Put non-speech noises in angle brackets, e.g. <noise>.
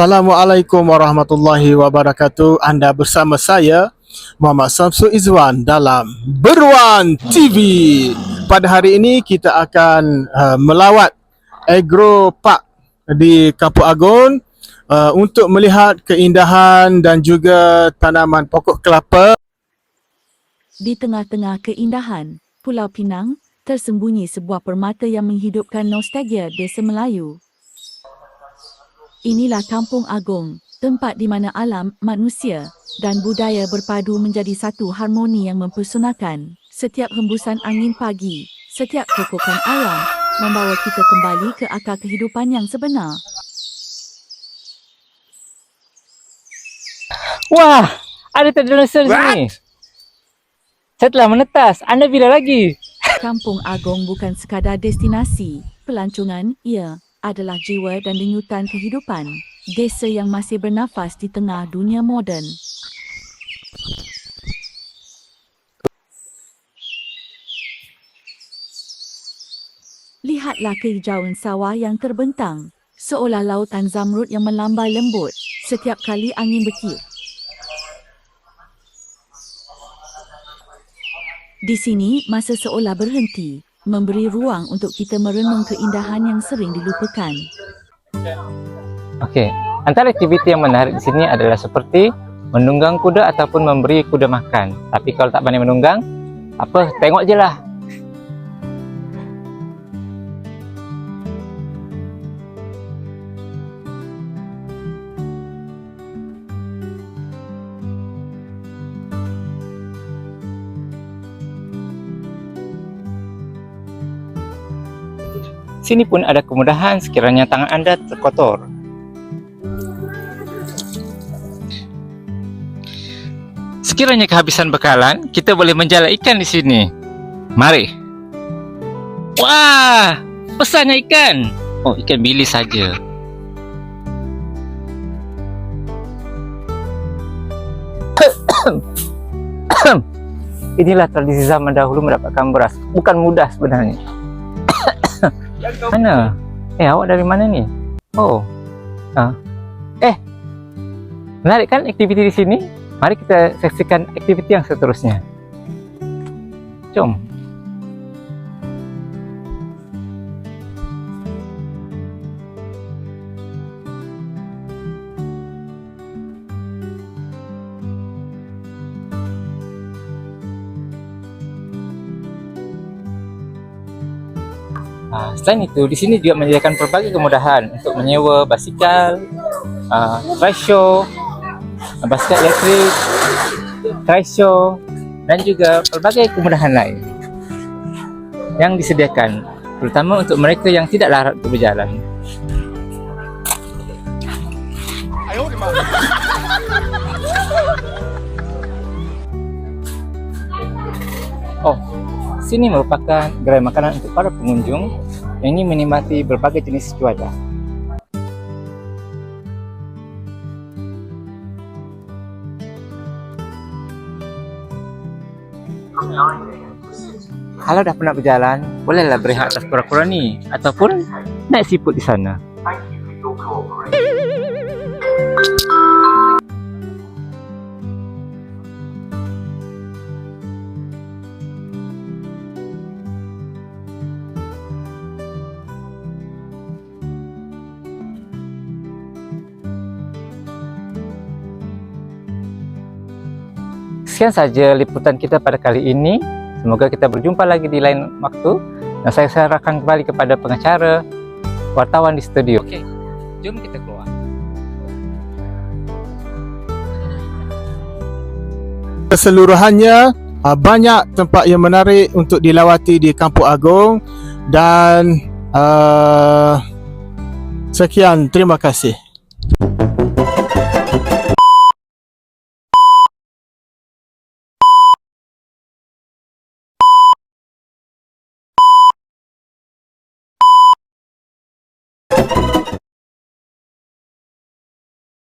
Assalamualaikum warahmatullahi wabarakatuh. Anda bersama saya Muhammad Samsul Izwan dalam Beruan TV. Pada hari ini kita akan uh, melawat Agro Park di Kampung Agung uh, untuk melihat keindahan dan juga tanaman pokok kelapa Di tengah-tengah keindahan, Pulau Pinang tersembunyi sebuah permata yang menghidupkan nostalgia desa Melayu. Inilah Kampung Agung, tempat di mana alam, manusia dan budaya berpadu menjadi satu harmoni yang mempersonakan. Setiap hembusan angin pagi, setiap kokokan alam membawa kita kembali ke akar kehidupan yang sebenar. Wah, ada dinosaur di sini. Saya telah menetas. Anda bila lagi? Kampung Agong bukan sekadar destinasi, pelancongan ia adalah jiwa dan denyutan kehidupan. Desa yang masih bernafas di tengah dunia moden. Lihatlah kehijauan sawah yang terbentang, seolah lautan zamrud yang melambai lembut setiap kali angin bertiup. Di sini, masa seolah berhenti, memberi ruang untuk kita merenung keindahan yang sering dilupakan. Okey, antara aktiviti yang menarik di sini adalah seperti menunggang kuda ataupun memberi kuda makan. Tapi kalau tak pandai menunggang, apa, tengok je lah. Sini pun ada kemudahan sekiranya tangan anda terkotor. Sekiranya kehabisan bekalan, kita boleh menjala ikan di sini. Mari. Wah, besarnya ikan. Oh, ikan bilis saja. <coughs> Inilah tradisi zaman dahulu mendapatkan beras. Bukan mudah sebenarnya. Mana? Eh, awak dari mana ni? Oh. Ah. Eh. Menarik kan aktiviti di sini? Mari kita saksikan aktiviti yang seterusnya. Jom. Ah, selain itu, di sini juga menyediakan pelbagai kemudahan untuk menyewa basikal, uh, trishaw, basikal elektrik, trishaw dan juga pelbagai kemudahan lain yang disediakan terutama untuk mereka yang tidak larat untuk berjalan. Oh, sini merupakan gerai makanan untuk para pengunjung yang ingin menikmati berbagai jenis cuaca. Kalau dah pernah berjalan, bolehlah berehat atas kura-kura ni ataupun naik siput di sana. Sekian saja liputan kita pada kali ini. Semoga kita berjumpa lagi di lain waktu. Dan saya serahkan kembali kepada pengacara, wartawan di studio. Okey, jom kita keluar. keseluruhannya uh, banyak tempat yang menarik untuk dilawati di Kampung Agung dan uh, sekian terima kasih